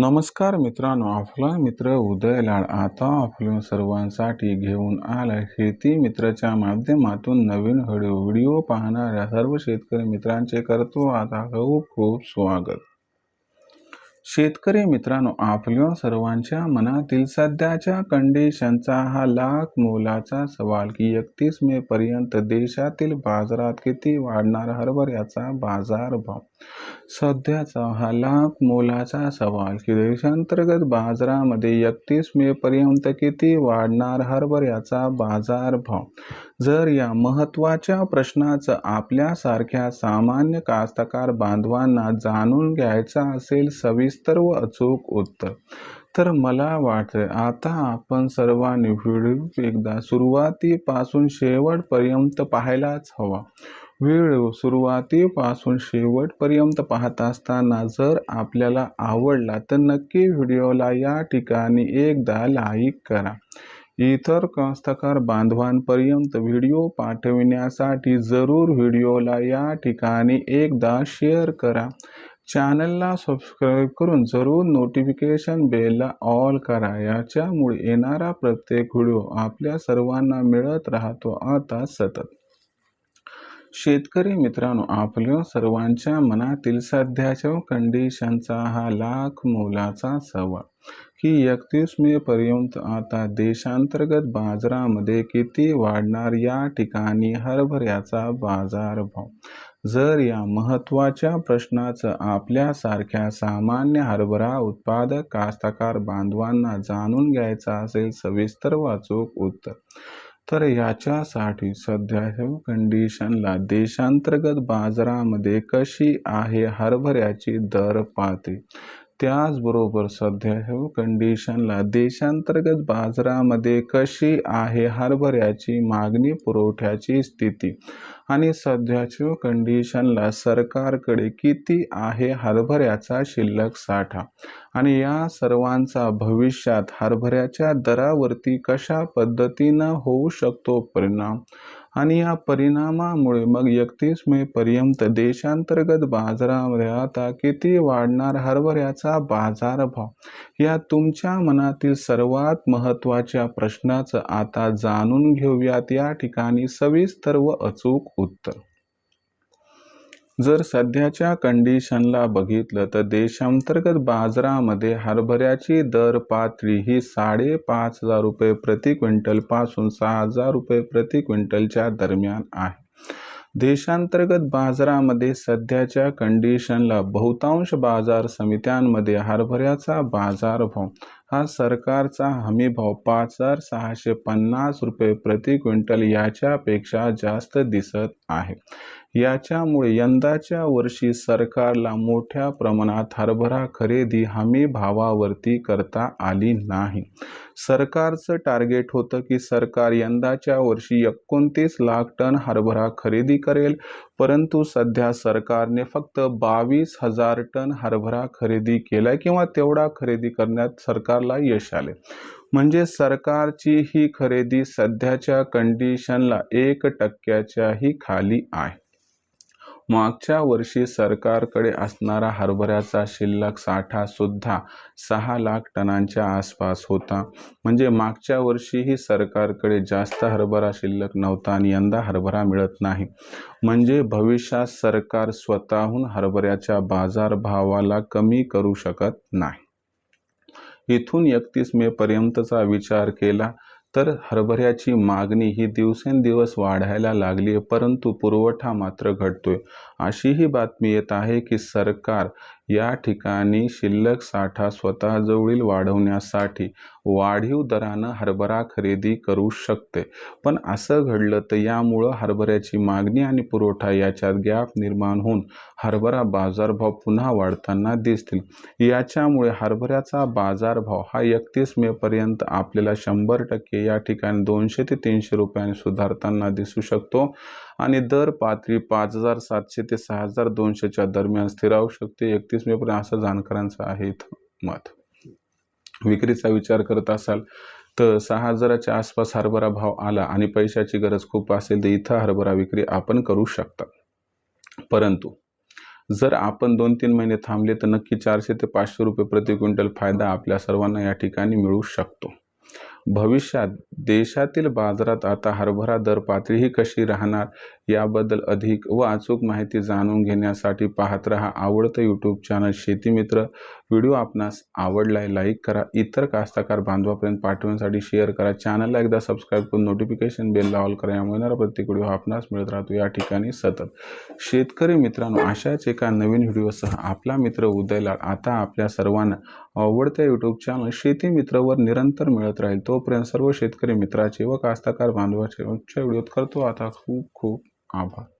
नमस्कार मित्रांनो आपला मित्र उदय लाड आता आपल्या सर्वांसाठी घेऊन आला शेती मित्रच्या माध्यमातून नवीन व्हिडिओ व्हिडिओ पाहणाऱ्या सर्व शेतकरी मित्रांचे करतो आता खूप खूप स्वागत. शेतकरी मित्रांनो आपल्या सर्वांच्या मनातील सध्याच्या कंडिशनचा हा लाख मोलाचा सवाल की एकतीस मे पर्यंत देशातील बाजारात किती वाढणार हरभऱ्याचा बाजारभाव? सध्याचा हा लाख मोलाचा सवाल की देशांतर्गत बाजारामध्ये एकतीस मे पर्यंत किती वाढणार हरभऱ्याचा बाजारभाव? जर या महत्त्वाच्या प्रश्नाचं आपल्यासारख्या सामान्य कास्तकार बांधवांना जाणून घ्यायचं असेल सविस्तर व अचूक उत्तर तर मला वाटतं आता आपण सर्वांनी व्हिडिओ एकदा सुरुवातीपासून शेवटपर्यंत पाहायलाच हवा. व्हिडिओ सुरुवातीपासून शेवटपर्यंत पाहत असताना जर आपल्याला आवडला तर नक्की व्हिडिओला या ठिकाणी एकदा लाईक करा. इतर कास्तकार बांधवांपर्यंत व्हिडिओ पाठविण्यासाठी जरूर व्हिडिओला या ठिकाणी एकदा शेअर करा. चॅनलला सबस्क्राईब करून जरूर नोटिफिकेशन बेलला ऑल करा. याच्यामुळे येणारा प्रत्येक व्हिडिओ आपल्या सर्वांना मिळत राहतो. आता सतत शेतकरी मित्रांनो आपल्या सर्वांच्या मनातील सध्याच्या कंडिशनचा हा लाख मोलाचा सवाल. की एकतीस मे पर्यंत आता देशांतर्गत बाजारामध्ये किती वाढणार या ठिकाणी हरभऱ्याचा बाजारभाव? जर या महत्त्वाच्या प्रश्नाचं आपल्यासारख्या सामान्य हरभरा उत्पादक कास्तकार बांधवांना जाणून घ्यायचं असेल सविस्तर वाचूक उत्तर. तर याच्यासाठी सध्या कंडिशनला देशांतर्गत बाजारामध्ये कशी आहे हरभऱ्याची दर पाहते. त्याचबरोबर सध्या सध्याच्या कंडिशनला देशांतर्गत बाजारामध्ये कशी आहे हरभऱ्याची मागणी पुरवठ्याची स्थिती आणि सध्याच्या कंडिशनला सरकारकडे किती आहे हरभऱ्याचा शिल्लक साठा आणि या सर्वांचा भविष्यात हरभऱ्याच्या दरावरती कशा पद्धतीनं होऊ शकतो परिणाम? आणि या परिणामामुळे मग एकतीस मे पर्यंत देशांतर्गत बाजारामध्ये आता किती वाढणार हरभऱ्याचा बाजारभाव? या तुमच्या मनातील सर्वात महत्त्वाच्या प्रश्नाचं आता जाणून घेऊयात. या ठिकाणी सविस्तर व अचूक उत्तर. जर सध्याच्या कंडिशनला बघितलं तर देशांतर्गत बाजारामध्ये हरभऱ्याची दर पातळी ही साडेपाच हजार रुपये प्रति क्विंटलपासून सहा हजार रुपये प्रति क्विंटलच्या दरम्यान आहे. देशांतर्गत बाजारामध्ये सध्याच्या कंडिशनला बहुतांश बाजार समित्यांमध्ये हरभऱ्याचा बाजारभाव हा सरकारचा हमीभाव पाच हजार सहाशे पन्नास रुपये प्रति क्विंटल याच्यापेक्षा जास्त दिसत आहे. याच्यामुळे यंदाच्या वर्षी सरकारला मोठ्या प्रमाणात हरभरा खरेदी हमी भावावरती करता आली नाही. सरकारचं टार्गेट होतं की सरकार यंदाच्या वर्षी एकोणतीस लाख टन हरभरा खरेदी करेल परंतु सध्या सरकारने फक्त बावीस हजार टन हरभरा खरेदी केला किंवा तेवढा खरेदी करण्यात सरकारला यश आले म्हणजे सरकारची ही खरेदी सध्याच्या कंडिशनला एक टक्क्याच्याही खाली आहे. मागच्या वर्षी सरकारकडे असणारा हरभऱ्याचा शिल्लक साठा सुद्धा सहा लाख टनांच्या आसपास होता. म्हणजे मागच्या वर्षीही सरकारकडे जास्त हरभरा शिल्लक नव्हता आणि यंदा हरभरा मिळत नाही. म्हणजे भविष्यात सरकार स्वतःहून हरभऱ्याच्या बाजारभावाला कमी करू शकत नाही. इथून एकतीस मे पर्यंतचा विचार केला तर हरभऱ्याची मागणी ही दिवसेंदिवस वाढायला लागली आहे परंतु पुरवठा मात्र घटतोय. अशीही बातमी येत आहे की सरकार या ठिकाणी शिल्लक साठा स्वतःजवळील वाढवण्यासाठी वाढीव दरानं हरभरा खरेदी करू शकते. पण असं घडलं तर यामुळं हरभऱ्याची मागणी आणि पुरवठा याच्यात गॅप निर्माण होऊन हरभरा बाजारभाव पुन्हा वाढताना दिसतील. याच्यामुळे हरभऱ्याचा बाजारभाव हा एकतीस मेपर्यंत आपल्याला शंभर टक्के या ठिकाणी दोनशे ते तीनशे रुपयांनी सुधारताना दिसू शकतो. आणि दर पातळी पाच हजार सातशे ते सहा हजार दोनशेच्या दरम्यान स्थिरावू शकते. एकतीस मे पर्यंत असं जाणकारांचं आहे इथं मत. विक्रीचा विचार करत असाल तर सहा हजाराच्या आसपास हरभरा भाव आला आणि पैशाची गरज खूप असेल तर इथं हरभरा विक्री आपण करू शकता. परंतु जर आपण दोन तीन महिने थांबले तर नक्की चारशे ते पाचशे रुपये प्रति क्विंटल फायदा आपल्या सर्वांना या ठिकाणी मिळू शकतो. भविष्यात देशातील बाजारात आता हरभरा दर पातळी ही कशी राहणार? याबद्दल अधिक व अचूक माहिती जाणून घेण्यासाठी पाहत रहा आवडतं यूट्यूब चॅनल शेतीमित्र. व्हिडिओ आपणास आवडलाय लाईक करा. इतर कास्तकार बांधवापर्यंत पाठवण्यासाठी शेअर करा. चॅनलला एकदा सबस्क्राईब करून नोटिफिकेशन बेल ऑल करा. यामुळे येणारा प्रत्येक व्हिडिओ आपणास मिळत राहतो. या ठिकाणी सतत. शेतकरी मित्रांनो अशाच एका नवीन व्हिडिओसह आपला मित्र उदयलाल आता आपल्या सर्वांना आवडत्या यूट्यूब चॅनल शेती मित्रवर निरंतर मिळत राहील. तोपर्यंत सर्व शेतकरी मित्राचे व कास्तकार बांधवाचे उच्च व्हिडिओत करतो. आता खूप खूप आभार.